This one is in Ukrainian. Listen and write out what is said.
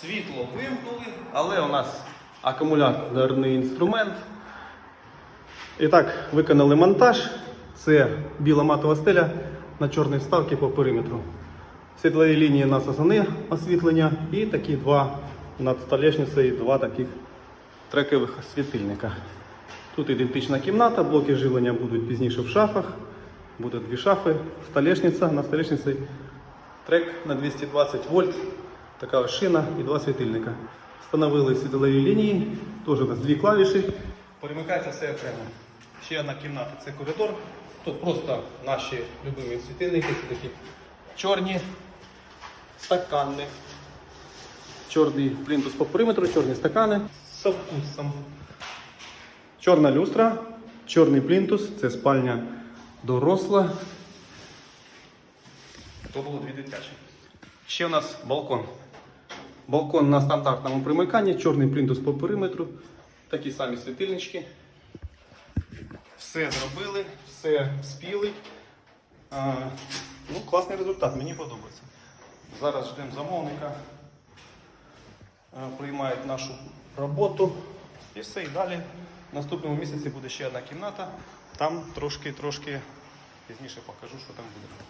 Світло вимкнули, але у нас акумуляторний інструмент. І так, виконали монтаж. Це біла матова стеля на чорній вставці по периметру. Світлові лінії у нас освітлення і такі два над столешницею, два таких трекових світильника. Тут ідентична кімната, блоки живлення будуть пізніше в шафах. Буде дві шафи, столешниця, на столешниці трек на 220 вольт, така ось шина і два світильника. Встановили світлові лінії, теж у нас дві клавіші. Перемикається все окремо. Ще одна кімната це коридор. Тут просто наші любимі світильники, це такі чорні стакани. Чорний плінтус по периметру, чорні стакани з вкусом. Чорна люстра, чорний плінтус, це спальня доросла. То було дві дитячі. Ще у нас балкон. Балкон на стандартному примиканні, чорний плінтус по периметру, такі самі світильнички. Все зробили, все спіли. А, ну, класний результат, мені подобається. Зараз ждемо замовника, приймають нашу роботу і все. І далі в наступному місяці буде ще одна кімната. Там трошки-трошки пізніше покажу, що там буде.